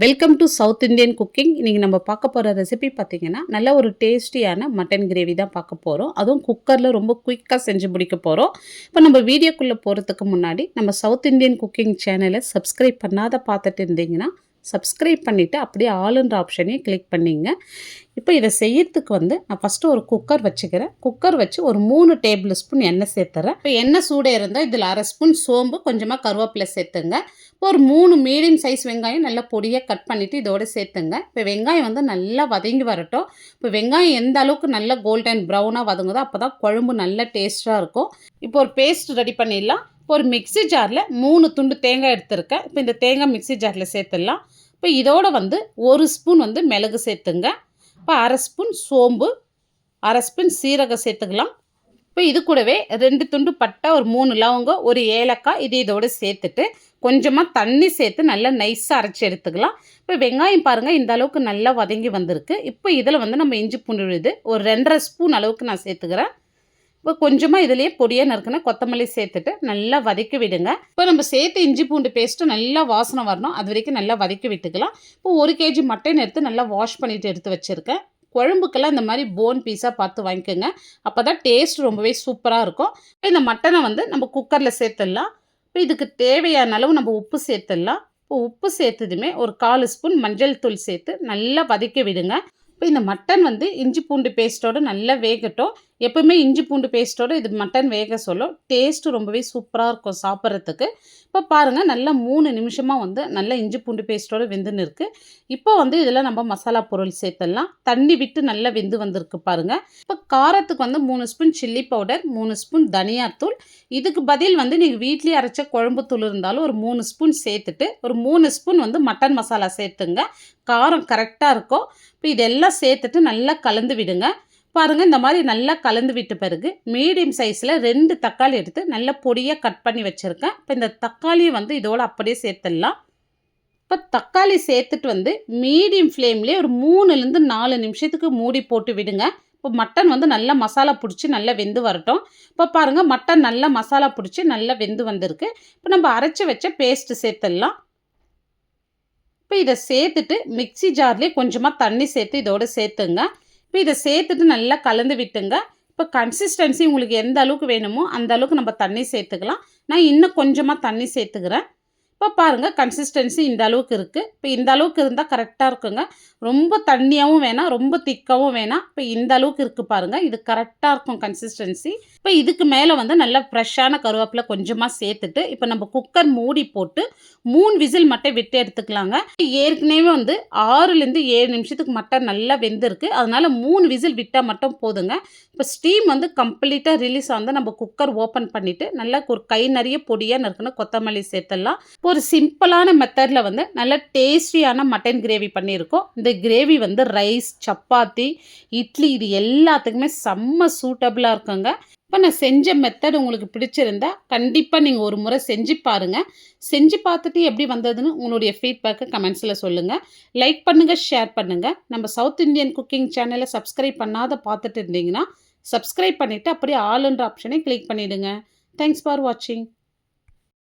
Welcome to south Indian cooking இன்றைக்கி நம்ம பார்க்க போகிற ரெசிபி பார்த்திங்கன்னா நல்ல ஒரு டேஸ்டியான மட்டன் கிரேவி தான் பார்க்க போகிறோம் அதுவும் குக்கரில் ரொம்ப குயிக்காக செஞ்சு முடிக்க போகிறோம் இப்போ நம்ம வீடியோக்குள்ளே போகிறதுக்கு முன்னாடி நம்ம சவுத் இந்தியன் குக்கிங் சேனலை சப்ஸ்கிரைப் பண்ணாத பார்த்துட்டு இருந்தீங்கன்னா சப்ஸ்கிரைப் பண்ணிவிட்டு அப்படியே ஆளுன்ற ஆப்ஷனையும் கிளிக் பண்ணிங்க. இப்போ இதை செய்யறதுக்கு வந்து நான் ஃபஸ்ட்டு ஒரு குக்கர் வச்சுக்கிறேன். குக்கர் வச்சு ஒரு மூணு டேபிள் ஸ்பூன் எண்ணெய் சேர்த்துறேன். இப்போ எண்ணெய் சூடே இருந்தால் இதில் அரை ஸ்பூன் சோம்பு கொஞ்சமாக கருவேப்பிலை சேர்த்துங்க. இப்போ ஒரு மூணு மீடியம் சைஸ் வெங்காயம் நல்லா பொடியாக கட் பண்ணிவிட்டு இதோட சேர்த்துங்க. இப்போ வெங்காயம் வந்து நல்லா வதங்கி வரட்டும். இப்போ வெங்காயம் எந்த அளவுக்கு நல்லா கோல்டன் ப்ரௌனாக வதங்குதோ அப்போ தான் குழம்பு நல்ல டேஸ்ட்டாக இருக்கும். இப்போ ஒரு பேஸ்ட் ரெடி பண்ணிடலாம். இப்போ ஒரு மிக்ஸி ஜாரில் மூணு துண்டு தேங்காய் எடுத்திருக்கேன். இப்போ இந்த தேங்காய் மிக்ஸி ஜாரில் சேர்த்துடலாம். இப்போ இதோட வந்து ஒரு ஸ்பூன் வந்து மிளகு சேர்த்துங்க. இப்போ அரை ஸ்பூன் சோம்பு அரை ஸ்பூன் சீரகம் சேர்த்துக்கலாம். இப்போ இது கூடவே ரெண்டு துண்டு பட்டை ஒரு மூணு லவங்கம் ஒரு ஏலக்காய் இது இதோடு சேர்த்துட்டு கொஞ்சமாக தண்ணி சேர்த்து நல்லா நைஸாக அரைச்சி எடுத்துக்கலாம். இப்போ வெங்காயம் பாருங்கள் இந்த அளவுக்கு நல்லா வதங்கி வந்திருக்கு. இப்போ இதில் வந்து நம்ம இஞ்சி பூண்டு விழுது ஒரு ரெண்டரை ஸ்பூன் அளவுக்கு நான் சேர்த்துக்கிறேன். இப்போ கொஞ்சமாக இதுலேயே பொடியாக நறுக்கணும் கொத்தமல்லி சேர்த்துட்டு நல்லா வதக்கி விடுங்க. இப்போ நம்ம சேர்த்து இஞ்சி பூண்டு பேஸ்ட்டு நல்லா வாசனை வரணும். அது வரைக்கும் நல்லா வதக்கி விட்டுக்கலாம். இப்போ ஒரு கேஜி மட்டன் எடுத்து நல்லா வாஷ் பண்ணிவிட்டு எடுத்து வச்சுருக்கேன். குழம்புக்கெல்லாம் இந்த மாதிரி போன் பீஸாக பார்த்து வாங்கிக்கோங்க. அப்போ தான் டேஸ்ட் ரொம்பவே சூப்பராக இருக்கும். இப்போ இந்த மட்டனை வந்து நம்ம குக்கரில் சேர்த்துடலாம். இப்போ இதுக்கு தேவையான அளவு நம்ம உப்பு சேர்த்துடலாம். இப்போ உப்பு சேர்த்ததுமே ஒரு காலு ஸ்பூன் மஞ்சள் தூள் சேர்த்து நல்லா வதக்கி விடுங்க. இப்போ இந்த மட்டன் வந்து இஞ்சி பூண்டு பேஸ்ட்டோடு நல்லா வேகட்டும். எப்போவுமே இஞ்சி பூண்டு பேஸ்ட்டோடு இது மட்டன் வேக சொல்லும். டேஸ்ட்டு ரொம்பவே சூப்பராக இருக்கும் சாப்பிட்றதுக்கு. இப்போ பாருங்கள் நல்லா மூணு நிமிஷமாக வந்து நல்லா இஞ்சி பூண்டு பேஸ்ட்டோடு வெந்துன்னு இருக்குது இப்போ வந்து இதில் நம்ம மசாலா பொருள் சேர்த்துடலாம். தண்ணி விட்டு நல்லா வெந்து வந்திருக்கு பாருங்கள் இப்போ காரத்துக்கு வந்து மூணு ஸ்பூன் சில்லி பவுடர் மூணு ஸ்பூன் தனியாத்தூள் இதுக்கு பதில் வந்து நீங்கள் வீட்லேயே அரைச்ச குழம்பு தூள் இருந்தாலும் ஒரு மூணு ஸ்பூன் சேர்த்துட்டு ஒரு மூணு ஸ்பூன் வந்து மட்டன் மசாலா சேர்த்துங்க. காரம் கரெக்டாக இருக்கும். இப்போ இதெல்லாம் சேர்த்துட்டு நல்லா கலந்து விடுங்க. பாருங்கள் இந்த மாதிரி நல்லா கலந்து விட்ட பிறகு மீடியம் சைஸில் ரெண்டு தக்காளி எடுத்து நல்லா பொடியாக கட் பண்ணி வச்சுருக்கேன். இப்போ இந்த தக்காளியை வந்து இதோடு அப்படியே சேர்த்துடலாம். இப்போ தக்காளி சேர்த்துட்டு வந்து மீடியம் ஃப்ளேம்லேயே ஒரு மூணுலேருந்து நாலு நிமிஷத்துக்கு மூடி போட்டு விடுங்க. இப்போ மட்டன் வந்து நல்லா மசாலா பிடிச்சி நல்லா வெந்து வரட்டும். இப்போ பாருங்கள் மட்டன் நல்லா மசாலா பிடிச்சி நல்லா வெந்து வந்திருக்கு. இப்போ நம்ம அரைச்சி வச்ச பேஸ்ட்டு சேர்த்துடலாம். இப்போ இதை சேர்த்துட்டு மிக்சி ஜார்லேயே கொஞ்சமாக தண்ணி சேர்த்து இதோடு சேர்த்துங்க. இப்போ இதை சேர்த்துட்டு நல்லா கலந்து விட்டுங்க. இப்போ கன்சிஸ்டன்சி உங்களுக்கு எந்த அளவுக்கு வேணுமோ அந்த அளவுக்கு நம்ம தண்ணி சேர்த்துக்கலாம். நான் இன்னும் கொஞ்சமாக தண்ணி சேர்த்துக்கிறேன். இப்போ பாருங்கள் கன்சிஸ்டன்சி இந்த அளவுக்கு இருக்குது இப்போ இந்த அளவுக்கு இருந்தால் கரெக்டாக இருக்குங்க. ரொம்ப தண்ணியாகவும் வேணாம் ரொம்ப திக்காகவும் வேணாம். இப்போ இந்த அளவுக்கு இருக்குது பாருங்கள் இது கரெக்டாக இருக்கும் கன்சிஸ்டன்சி இப்போ இதுக்கு மேலே வந்து நல்லா ஃப்ரெஷ்ஷான கருவேப்பிலை கொஞ்சமாக சேர்த்துட்டு இப்போ நம்ம குக்கர் மூடி போட்டு மூணு விசில் மட்டும் விட்டு எடுத்துக்கலாங்க. ஏற்கனவே வந்து ஆறுலேருந்து ஏழு நிமிஷத்துக்கு மட்டன் நல்லா வெந்திருக்கு. அதனால் மூணு விசில் விட்டால் மட்டும் போதுங்க. இப்போ ஸ்டீம் வந்து கம்ப்ளீட்டாக ரிலீஸ் ஆகுது நம்ம குக்கர் ஓப்பன் பண்ணிவிட்டு நல்லா ஒரு கை நிறைய பொடியாக நறுக்கணும் கொத்தமல்லி சேர்த்துடலாம். ஒரு சிம்பிளான மெத்தடில் வந்து நல்ல டேஸ்டியான மட்டன் கிரேவி பண்ணியிருக்கோம். இந்த கிரேவி வந்து ரைஸ் சப்பாத்தி இட்லி இது எல்லாத்துக்குமே செம்ம சூட்டபிளாக இருக்குங்க. இப்போ நான் செஞ்ச மெத்தட் உங்களுக்கு பிடிச்சிருந்தா கண்டிப்பாக நீங்கள் ஒரு முறை செஞ்சு பாருங்கள் செஞ்சு பார்த்துட்டு எப்படி வந்ததுன்னு உங்களுடைய ஃபீட்பேக்கை கமெண்ட்ஸில் சொல்லுங்கள் லைக் பண்ணுங்கள் ஷேர் பண்ணுங்கள் நம்ம சவுத் இந்தியன் குக்கிங் சேனலை சப்ஸ்கிரைப் பண்ணாத பார்த்துட்டு இருந்தீங்கன்னா சப்ஸ்கிரைப் பண்ணிவிட்டு அப்படியே ஆளுன்ற ஆப்ஷனை கிளிக் பண்ணிவிடுங்க தேங்க்ஸ் ஃபார் வாட்சிங்